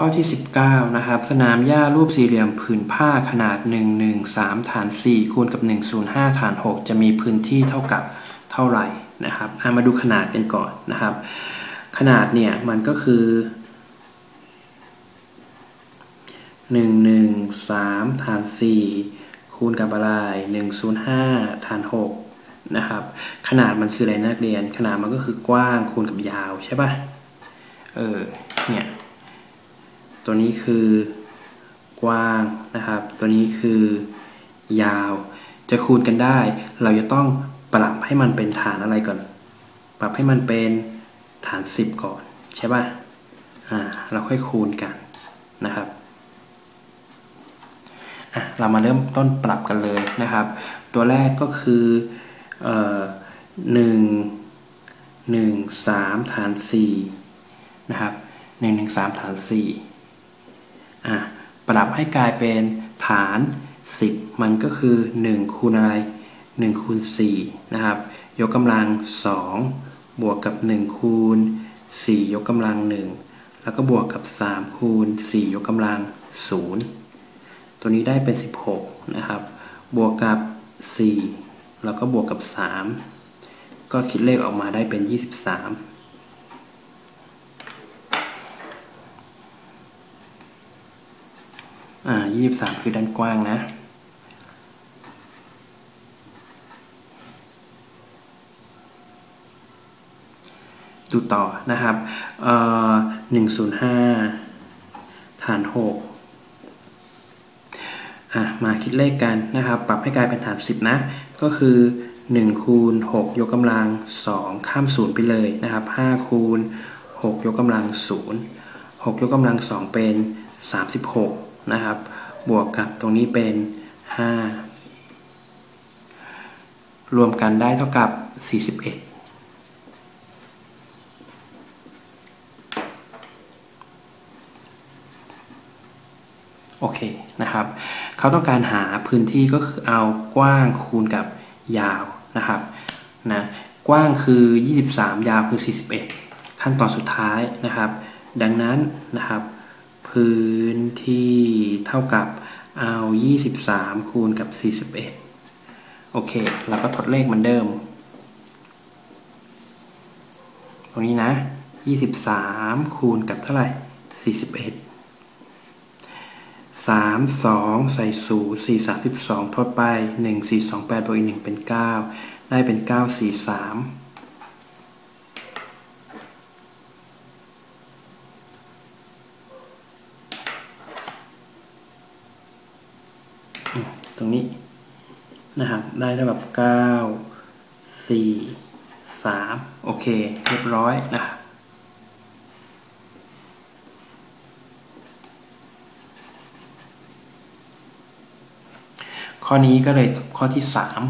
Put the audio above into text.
ข้อที่ 19 นะครับ สนามหญ้ารูปสี่เหลี่ยมผืนผ้าขนาด 113 ฐาน 4 คูณกับ 105 ฐาน 6 จะมีพื้นที่เท่ากับเท่าไหร่นะครับมาดูขนาดกันก่อนนะครับ ขนาดเนี่ยมันก็คือ 113 ฐาน 4 คูณกับอะไร 105 ฐาน 6 นะครับ ขนาดมันคืออะไรนักเรียน ขนาดมันก็คือกว้างคูณกับยาวใช่ปะ่ะ เออ เนี่ย ตัวนี้คือกว้างนะครับ ตัวนี้คือยาว จะคูณกันได้ เราจะต้องปรับให้มันเป็นฐานอะไรก่อน ปรับให้มันเป็นฐาน 10 ก่อน ใช่ป่ะอ่าเราค่อยคูณกันนะครับอะเรามาเริ่มต้นปรับกันเลยนะครับ ตัวแรกก็คือเอ่อหนึ่งหนึ่งสามฐานสี่นะครับหนึ่งหนึ่งสามฐานสี่ อะปรับให้กลายเป็นฐาน 10 มันก็คือ 1 คูณอะไร1คูณ4นะครับ ยกกำลัง 2 บวกกับ 1 คูณ 4 ยกกำลัง 1 แล้วก็บวกกับ 3 คูณ 4 ยกกำลัง 0 ตัวนี้ได้เป็น 16 นะครับ บวกกับ 4 แล้วก็บวกกับ 3 ก็คิดเลขออกมาได้เป็น 23 อ่ายี่สิบสามคือด้านกว้างนะ ดูต่อนะครับเอ่อหนึ่งศูนย์ห้าฐานหกอะมาคิดเลขกันนะครับ ปรับให้กลายเป็นฐานสิบนะ ก็คือหนึ่งคูณหกยกกำลังสองข้ามศูนย์ไปเลยนะครับห้าคูณหกยกกำลังศูนย์หกยกกำลังสองเป็นสามสิบหก นะครับ บวกกับตรงนี้เป็น 5 รวมกันได้เท่ากับ 41โอเคนะครับ เขาต้องการหาพื้นที่ก็คือเอากว้างคูณกับยาวนะครับนะกว้างคือ 23 ยาวคือ 41 ขั้นตอนสุดท้ายนะครับ ดังนั้นนะครับ พื้นที่เท่ากับเอา23 คูณกับ 41 โอเคแล้วก็ทดเลขเหมือนเดิม ตรงนี้นะ 23 คูณกับเท่าไหร่ 41 3 2 ใส่ศูนย์4 32ทดไป 1 4 2 8บวกอีก 1 เป็น 9 ได้เป็น 9 4 3 ตรงนี้นะครับ ได้ได้แบบเก้าสี่สามโอเค เรียบร้อยนะครับข้อนี้ก็เลยข้อที่สาม